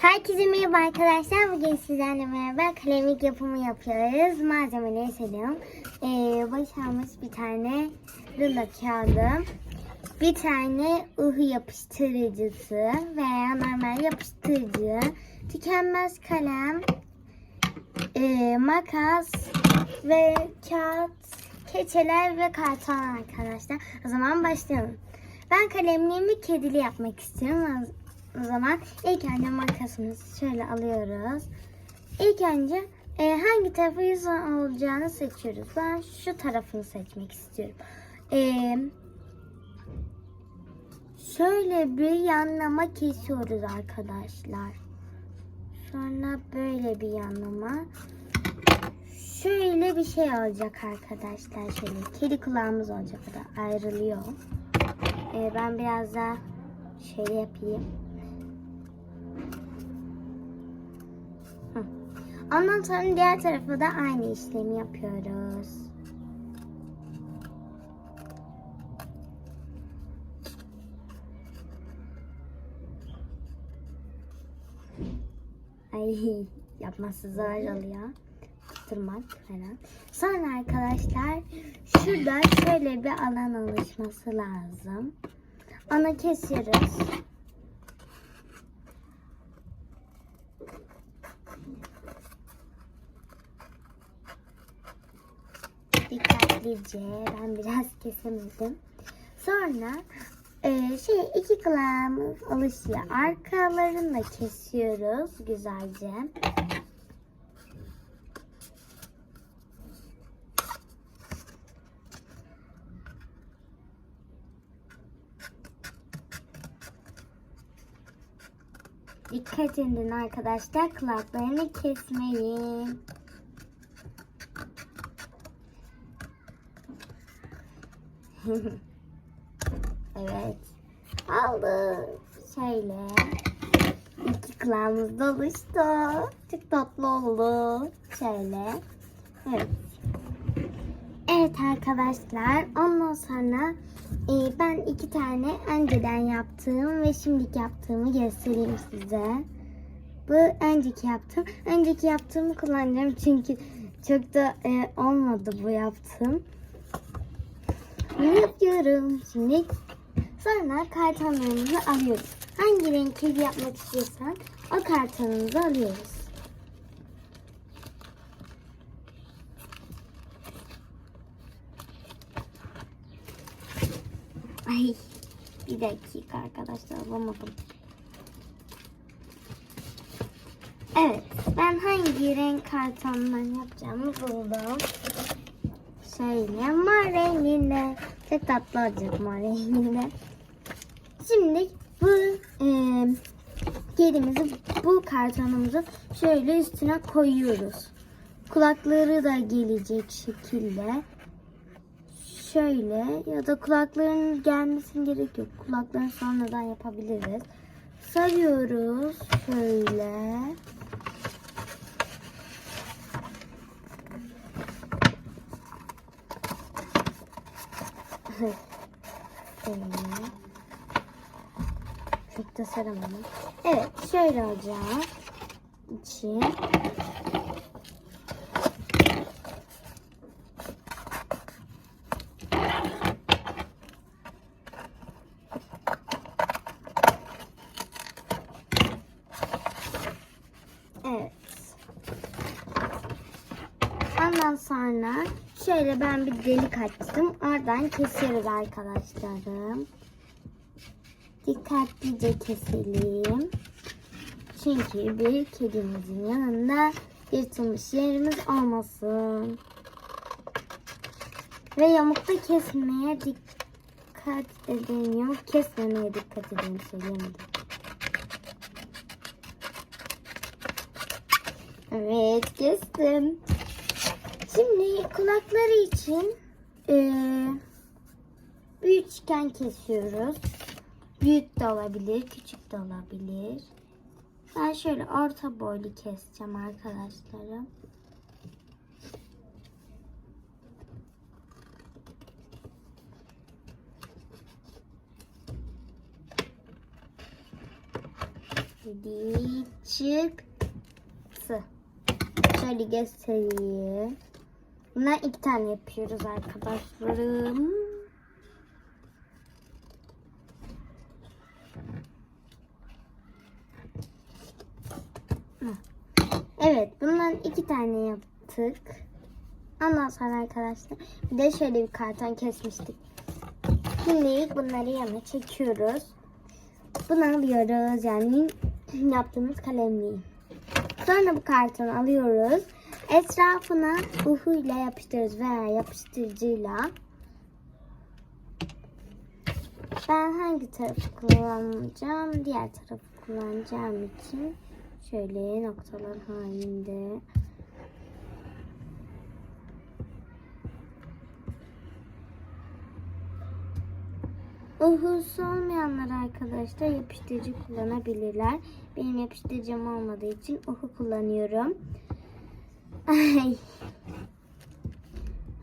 Herkese merhaba arkadaşlar. Bugün sizlerle beraber kalemlik yapımı yapıyoruz. Malzemeleri söylüyorum. Ee, boşalmış bir tane rulo kağıdı. Bir tane uhu yapıştırıcısı veya normal yapıştırıcı. Tükenmez kalem. ee, makas ve kağıt, keçeler ve karton arkadaşlar. O zaman başlayalım. Ben kalemliğimi kedili yapmak istiyorum. O zaman ilk önce makasımızı şöyle alıyoruz. İlk önce e, hangi tarafı yüz olacağını seçiyoruz. Ben şu tarafını seçmek istiyorum. E, şöyle bir yanlama kesiyoruz arkadaşlar. Sonra böyle bir yanlama. Şöyle bir şey olacak arkadaşlar. Şöyle kedi kulağımız olacak. O da ayrılıyor. E, ben biraz daha şöyle yapayım. Ondan sonra diğer tarafa da aynı işlemi yapıyoruz. Ay yapması zor oluyor. Tutturmak falan. Sonra arkadaşlar şurada şöyle bir alan oluşması lazım. Onu kesiyoruz. Dikkatlice ben biraz kesemedim. Sonra e, şey iki kulağımız oluşuyor. Arkalarını da kesiyoruz güzelce. Dikkat edin arkadaşlar kulaklarını kesmeyin. Evet. Aldık. Şöyle. İki kulağımız da oluştu. Çok tatlı oldu. Şöyle. Evet. Evet arkadaşlar. Ondan sonra e, ben iki tane önceden yaptığım ve şimdiki yaptığımı göstereyim size. Bu önceki yaptım. Önceki yaptığımı kullanacağım çünkü çok da e, olmadı bu yaptığım. Bunu yapıyorum. Şimdi sonra kartonlarımızı alıyoruz. Hangi renk kedi yapmak istiyorsan o kartonumuzu alıyoruz. Ay bir dakika arkadaşlar bulamadım. Evet ben hangi renk kartondan yapacağımı buldum. Şöyle mor renginde. Çok tatlı olacak mor renginde. Şimdi bu e, kedimizi bu kartonumuzu şöyle üstüne koyuyoruz. Kulakları da gelecek şekilde. Şöyle ya da kulakların gelmesine gerek yok. Kulaklarını sonradan yapabiliriz. Sarıyoruz şöyle. Çok da saramadım. Evet şöyle olacak. İçi. Evet. Ondan sonra şöyle ben bir delik açtım. Oradan kesiyoruz arkadaşlarım. Dikkatlice keselim. Çünkü bir kedimizin yanında yırtılmış yerimiz olmasın. Ve yamukta kesmeye dikkat edin. Yamuk kesmemeye dikkat edin. Söyleyemedim. Evet kestim. Şimdi kulakları için eee bir üçgen kesiyoruz. Büyük de olabilir, küçük de olabilir. Ben şöyle orta boylu keseceğim arkadaşlarım. Hadi çıktı. Şöyle göstereyim. Bundan iki tane yapıyoruz arkadaşlarım. Evet bundan iki tane yaptık. Ondan sonra arkadaşlar bir de şöyle bir karton kesmiştik. Şimdi bunları yana çekiyoruz. Bunu alıyoruz yani yaptığımız kalemliği. Sonra bu kartonu alıyoruz. Etrafına uhuyla yapıştırıyoruz veya yapıştırıcıyla. Ben hangi tarafı kullanacağım? Diğer tarafı kullanacağım için şöyle noktalar halinde Uhusu olmayanlar arkadaşlar yapıştırıcı kullanabilirler. Benim yapıştırıcım olmadığı için uhu kullanıyorum. Ay.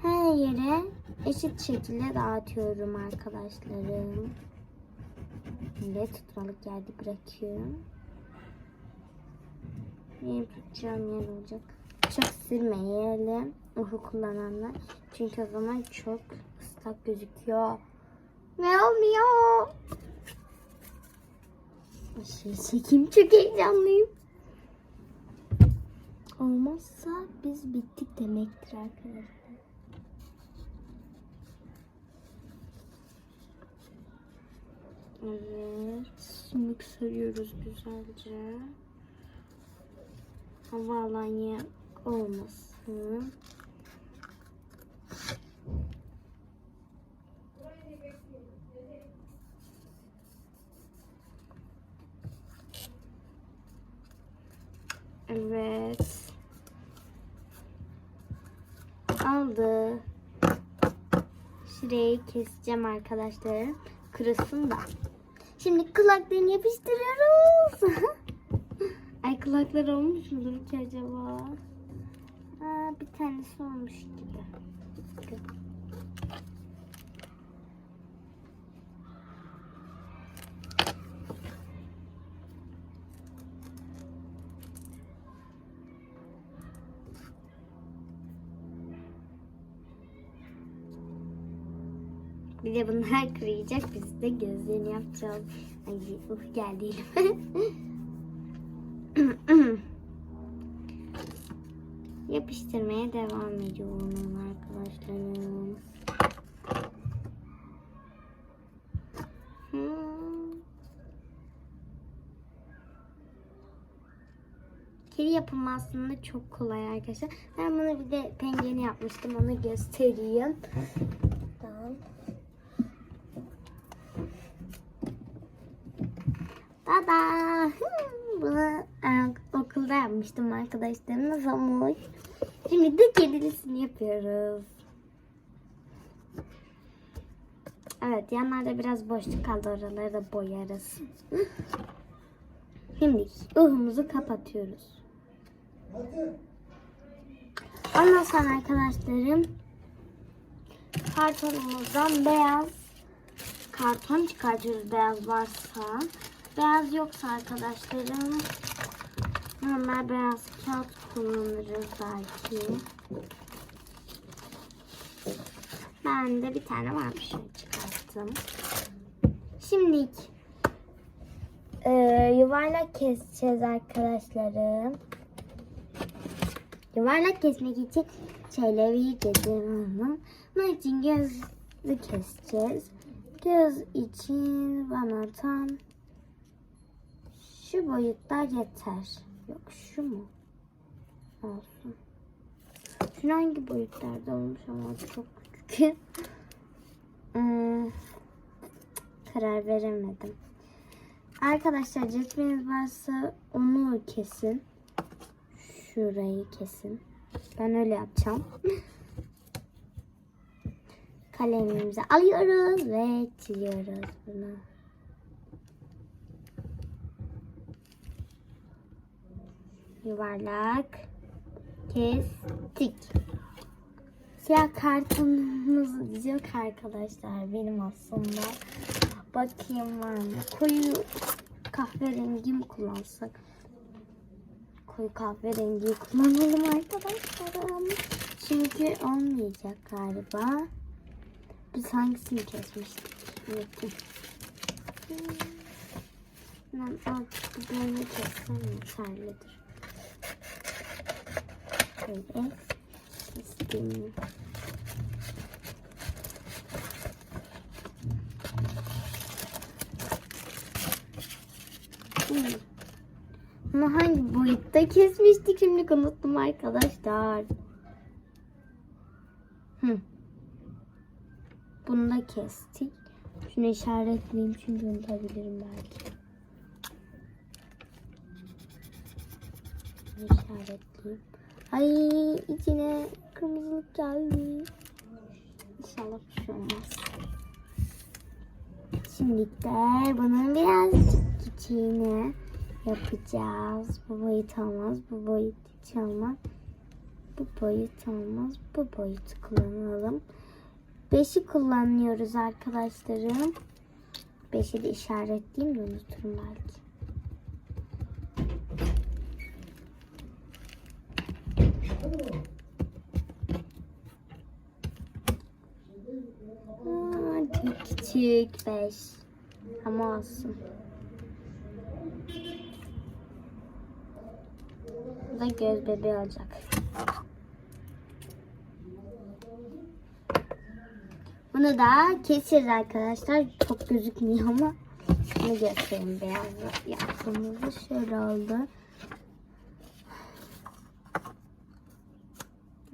Her yere eşit şekilde dağıtıyorum arkadaşlarım. Böyle tutmalık yerde bırakıyorum. Benim tutacağım yer olacak. Çok sürmeyelim uhu kullananlar. Çünkü o zaman çok ıslak gözüküyor. Ne olmuyor? Aşırı çekeyim çok heyecanlıyım. Olmazsa biz bittik demektir arkadaşlar. Evet. Şimdi sarıyoruz güzelce. Hava alan yer olmasın. Evet. Aldı. Şurayı keseceğim arkadaşlar. Kırılsın da. Şimdi kulaklarını yapıştırıyoruz. Ay kulaklar olmuş mudur ki acaba? Aa, bir tanesi olmuş gibi. Bir de bunlar kırıyacak. Biz de gözlerini yapacağız. Ay uh geldi. Yapıştırmaya devam ediyorum arkadaşlarım. Hmm. Kedi yapımı aslında çok kolay arkadaşlar. Ben bunu bir de pengeni yapmıştım. Onu göstereyim. Tamam. Hmm, Bunu e, okulda yapmıştım arkadaşlarımla Samuş. Şimdi de kedilisini yapıyoruz. Evet yanlarda biraz boşluk kaldı oraları da boyarız. Şimdi uhumuzu kapatıyoruz. Ondan sonra arkadaşlarım kartonumuzdan beyaz karton çıkartıyoruz beyaz varsa. Beyaz yoksa arkadaşlarım normal beyaz kağıt kullanırız belki. Ben de bir tane varmış şunu çıkarttım. Şimdi e, yuvarlak keseceğiz arkadaşlarım. Yuvarlak kesmek için çelebi dedim. Bunun için gözü keseceğiz. Göz için bana tam şu boyutta yeter. Yok şu mu? Olsun. Şu hangi boyutlarda olmuş ama çok küçük. Hmm, karar veremedim. Arkadaşlar cetveliniz varsa onu kesin. Şurayı kesin. Ben öyle yapacağım. Kalemimizi alıyoruz ve çiziyoruz bunu. Yuvarlak kestik. Siyah kartonumuz yok arkadaşlar benim aslında. Bakayım var mı? Koyu kahverengi mi kullansak? Koyu kahverengiyi kullanalım arkadaşlarım. Çünkü olmayacak galiba. Biz hangisini kesmiştik? Unuttum. Hmm. Ben artık bu kessem yeterlidir. Şöyle. Bunu hangi boyutta kesmiştik şimdi unuttum arkadaşlar. Hı. Bunu da kestik. Şunu işaretleyeyim çünkü unutabilirim belki. İşaretleyeyim. Ay içine kırmızılık geldi. İnşallah bir şey olmaz. Şimdi de bunun birazcık küçüğünü yapacağız. Bu boyut olmaz, bu boyut hiç olmaz. Bu boyut olmaz, bu boyutu kullanalım. Beşi kullanıyoruz arkadaşlarım. Beşi de işaretleyeyim de unuturum belki. Aa, küçük beş. Ama olsun. Bu da göz bebeği olacak. Bunu da keseriz arkadaşlar. Çok gözükmüyor ama bunu göstereyim beyaz yaptığımızda şöyle oldu.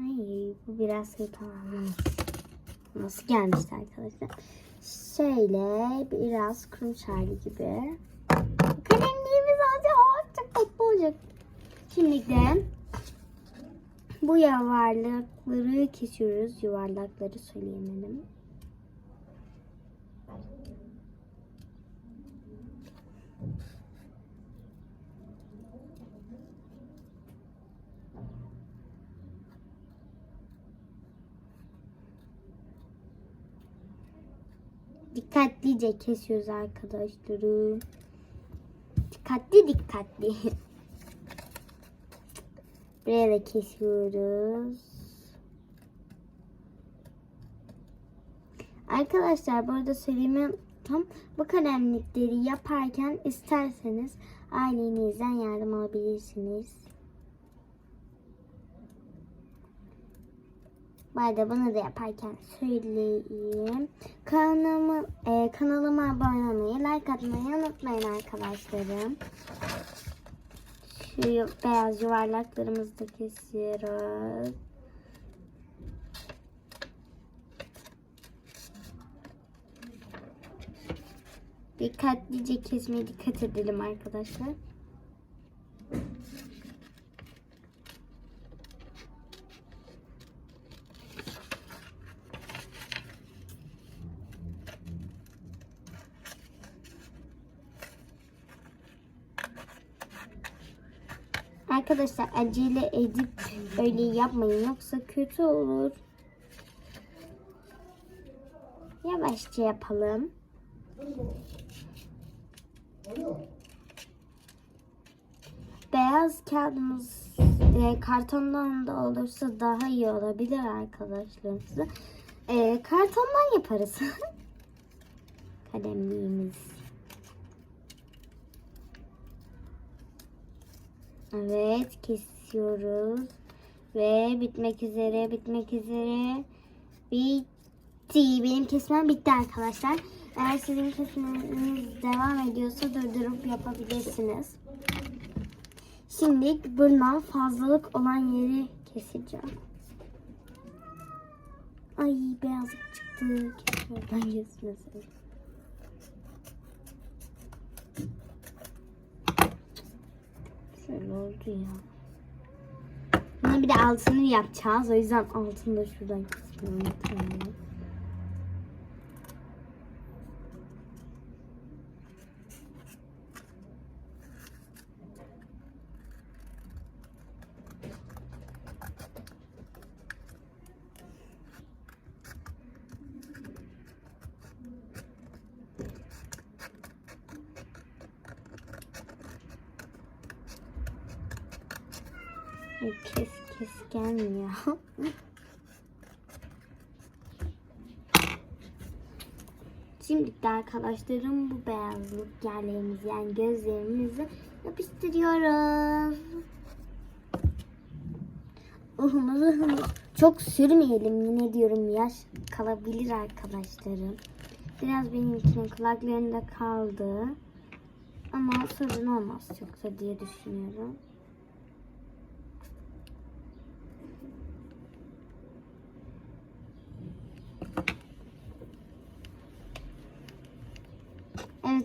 Ay bu biraz kötü olmuş. Nasıl gelmişti arkadaşlar? Şöyle biraz kurumuş hali gibi. Kalemliğimiz olacak. Çok tatlı olacak. Şimdi de bu yuvarlakları kesiyoruz. Yuvarlakları söyleyemedim. Dikkatlice kesiyoruz arkadaşlarım. Dikkatli dikkatli. Buraya da kesiyoruz. Arkadaşlar bu arada söyleyeyim tam bu kalemlikleri yaparken isterseniz ailenizden yardım alabilirsiniz. Bu arada bunu da yaparken söyleyeyim. Kanalıma, e, kanalıma abone olmayı, like atmayı unutmayın arkadaşlarım. Şu beyaz yuvarlaklarımızı da kesiyoruz. Dikkatlice kesmeye dikkat edelim arkadaşlar. Arkadaşlar acele edip öyle yapmayın yoksa kötü olur. Yavaşça yapalım. Beyaz kağıdımız e, kartondan da olursa daha iyi olabilir arkadaşlarımızı. E, kartondan yaparız. Kalemliğimiz. Evet kesiyoruz. Ve bitmek üzere bitmek üzere. Bitti. Benim kesmem bitti arkadaşlar. Eğer sizin kesmeniz devam ediyorsa durdurup yapabilirsiniz. Şimdi bundan fazlalık olan yeri keseceğim. Ay beyazlık çıktı. Keşke oradan kesmesin. Şöyle oldu ya. Bunu bir de altını yapacağız. O yüzden altını da şuradan kesiyorum. Arkadaşlarım bu beyazlık yerlerimizi yani gözlerimizi yapıştırıyoruz. Uhumuz uhumuz. Çok sürmeyelim yine diyorum yaş kalabilir arkadaşlarım. Biraz benimkinin kulaklarında kaldı. Ama sorun olmaz yoksa diye düşünüyorum.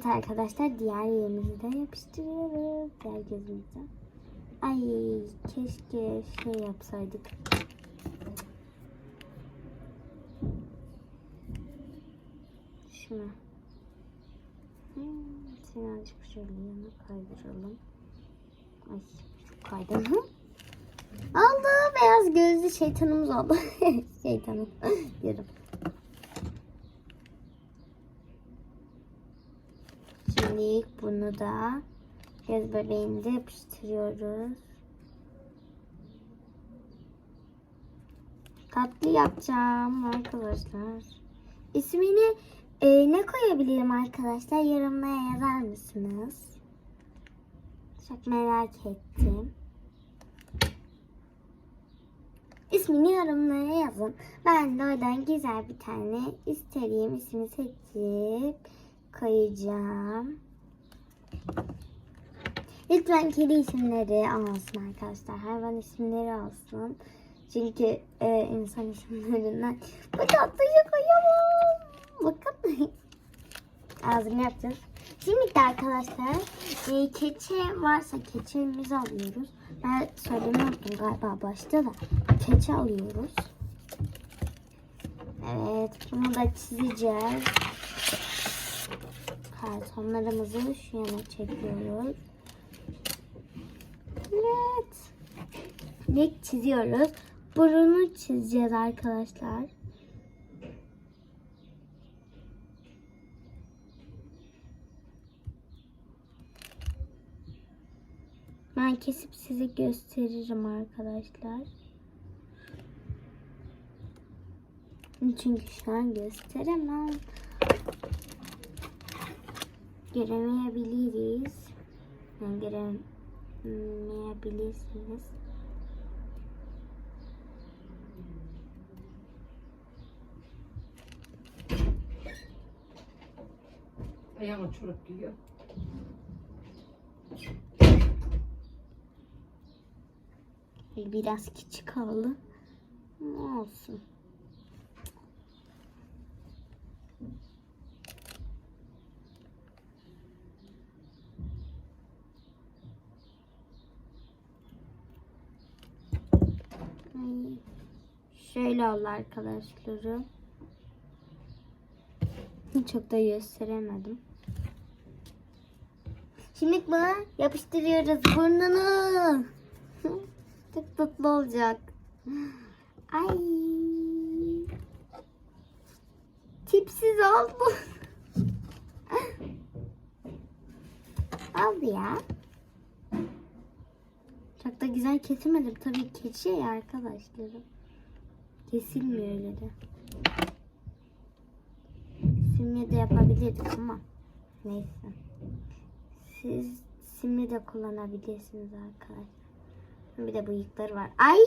Evet arkadaşlar diğer yerimizi de yapıştırıyoruz. Diğer gözümüze. Ay keşke şey yapsaydık. Şuna. Hmm, seni azıcık şöyle yana kaydıralım. Ay çok kaydım. Oldu beyaz gözlü şeytanımız oldu. Şeytanım diyorum. Şimdi bunu da göz bebeğimize yapıştırıyoruz. Tatlı yapacağım arkadaşlar. İsmini e, ne koyabilirim arkadaşlar? Yorumlara yazar mısınız? Çok merak ettim. İsmini yorumlara yazın. Ben de oradan güzel bir tane istediğim ismi seçip koyacağım. Lütfen kedi isimleri olmasın arkadaşlar. Hayvan isimleri olsun. Çünkü e, insan isimlerinden bu tatlıyı koyamam. Bakın. Ağzını yapacağız. Şimdi de arkadaşlar e, keçe varsa keçemizi alıyoruz. Ben söylemeyi galiba başta da. Keçe alıyoruz. Evet bunu da çizeceğiz. Kartonlarımızı şu yana çekiyoruz. Evet. Ne çiziyoruz? Burunu çizeceğiz arkadaşlar. Ben kesip size gösteririm arkadaşlar. Çünkü şu an gösteremem. Göremeyebiliriz. Yani göremeyebilirsiniz. Ayağıma çorap giyiyor. Biraz küçük oldu. Olsun. Ay, Şöyle oldu arkadaşlarım. Çok da gösteremedim. Şimdi buna yapıştırıyoruz burnunu. Çok tatlı olacak. Ay. Tipsiz oldu. Oldu ya. Çok da güzel kesemedim. Tabii keçi ya arkadaşlarım. Kesilmiyor öyle de. Simle de yapabilirdik ama neyse. Siz simle de kullanabilirsiniz arkadaşlar. Bir de bıyıkları var. Ay!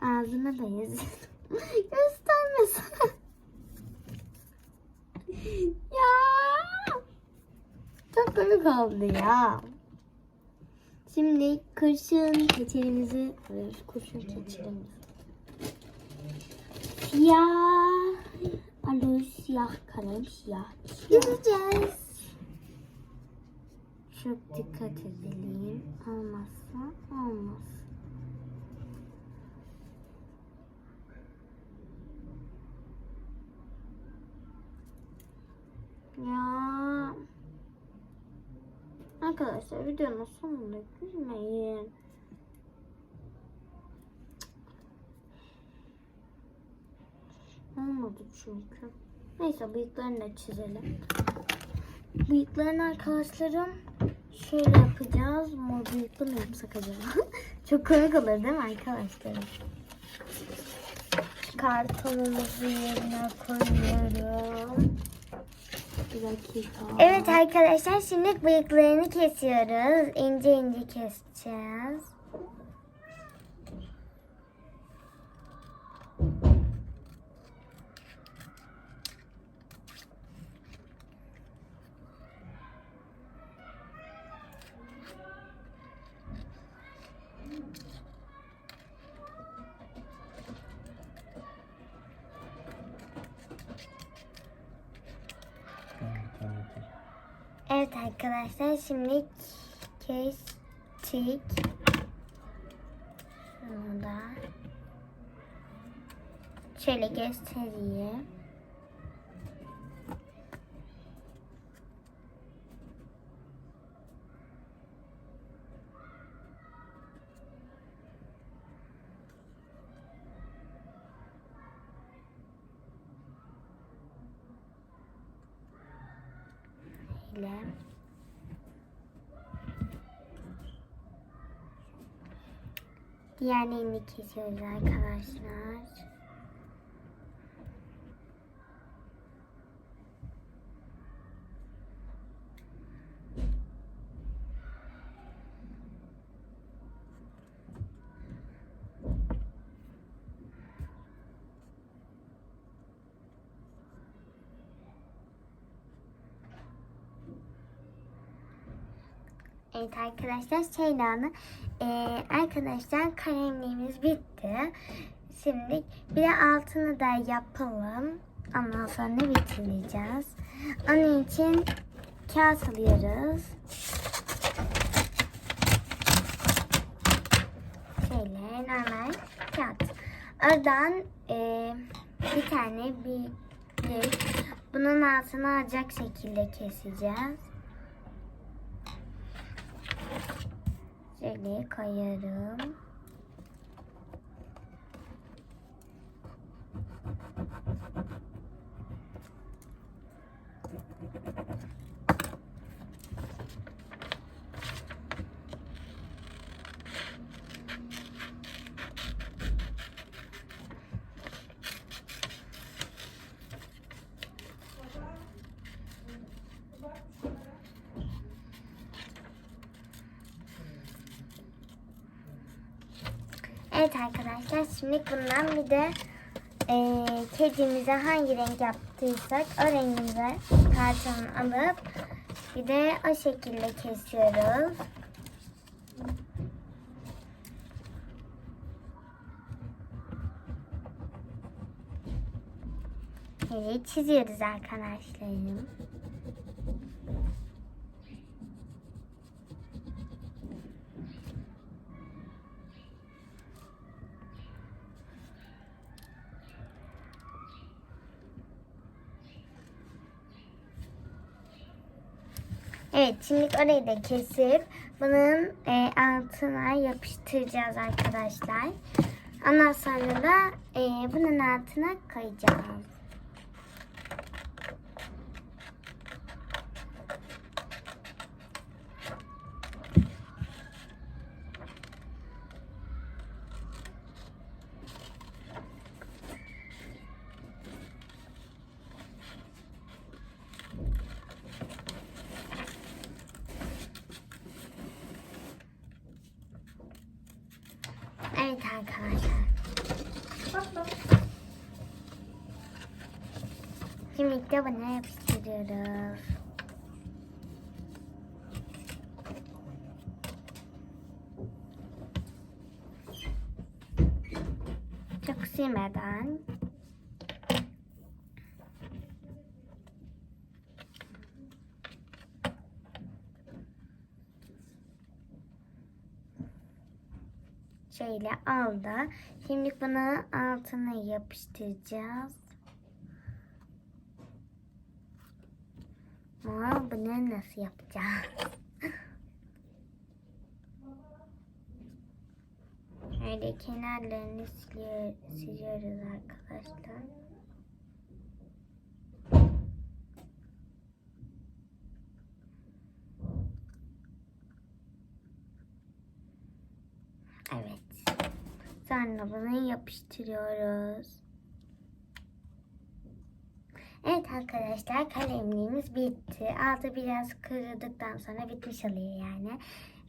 Ağzına da yazın. Göstermesene. ya! Çok komik oldu ya. Şimdi kurşun keçelimizi alıyoruz. Kurşun keçelimizi. Siyah. Alıyoruz siyah kalem siyah. Yazacağız. Çok dikkat edelim. Olmazsa olmaz. Ya. Arkadaşlar videonun sonunda gülmeyin. Olmadı çünkü. Neyse bıyıklarını da çizelim. Bıyıklarını arkadaşlarım şöyle yapacağız. Mor bıyıklı mı yapsak? acaba? Çok komik olur değil mi arkadaşlar? Kartonumuzu yerine koyuyorum. Bir dakika. Evet arkadaşlar şimdi bıyıklarını kesiyoruz. İnce ince keseceğiz. Evet arkadaşlar şimdi kestik. Şunu da şöyle göstereyim. Diğerlerini kesiyoruz arkadaşlar. Evet arkadaşlar Şeyda'nın eee arkadaşlar kalemliğimiz bitti. Şimdi bir de altını da yapalım. Ondan sonra bitireceğiz. Onun için kağıt alıyoruz. Şöyle normal kağıt. Oradan eee, bir tane büyük bunun altını alacak şekilde keseceğiz. Şöyle koyarım. Evet arkadaşlar şimdi bundan bir de e, kedimize hangi renk yaptıysak o rengimize kartonu alıp bir de o şekilde kesiyoruz. Evet çiziyoruz arkadaşlarım. Evet şimdi orayı da kesip bunun e, altına yapıştıracağız arkadaşlar. Ondan sonra da e, bunun altına koyacağız. Evet arkadaşlar. Şimdi de bunu yapıştırıyoruz. Çok silmeden. Şöyle aldı. Şimdi bunu altına yapıştıracağız. Ama bunu nasıl yapacağız? Kenarlarını siliyor, siliyoruz arkadaşlar. Evet. Sonra bunu yapıştırıyoruz. Evet arkadaşlar kalemliğimiz bitti. Altı biraz kırıldıktan sonra bitmiş oluyor yani.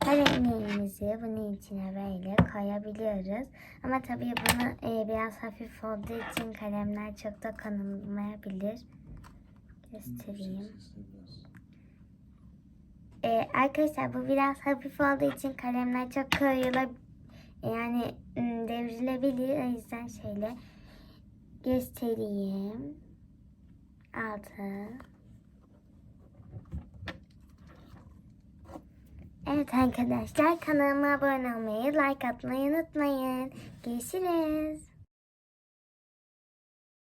Kalemliğimizi bunun içine böyle koyabiliyoruz. Ama tabii bunu e, biraz hafif olduğu için kalemler çok da kanılmayabilir. Göstereyim. Ee, arkadaşlar bu biraz hafif olduğu için kalemler çok koyula yani devrilebilir. O yüzden şöyle göstereyim. Altı. Evet arkadaşlar kanalıma abone olmayı, like atmayı unutmayın. Görüşürüz.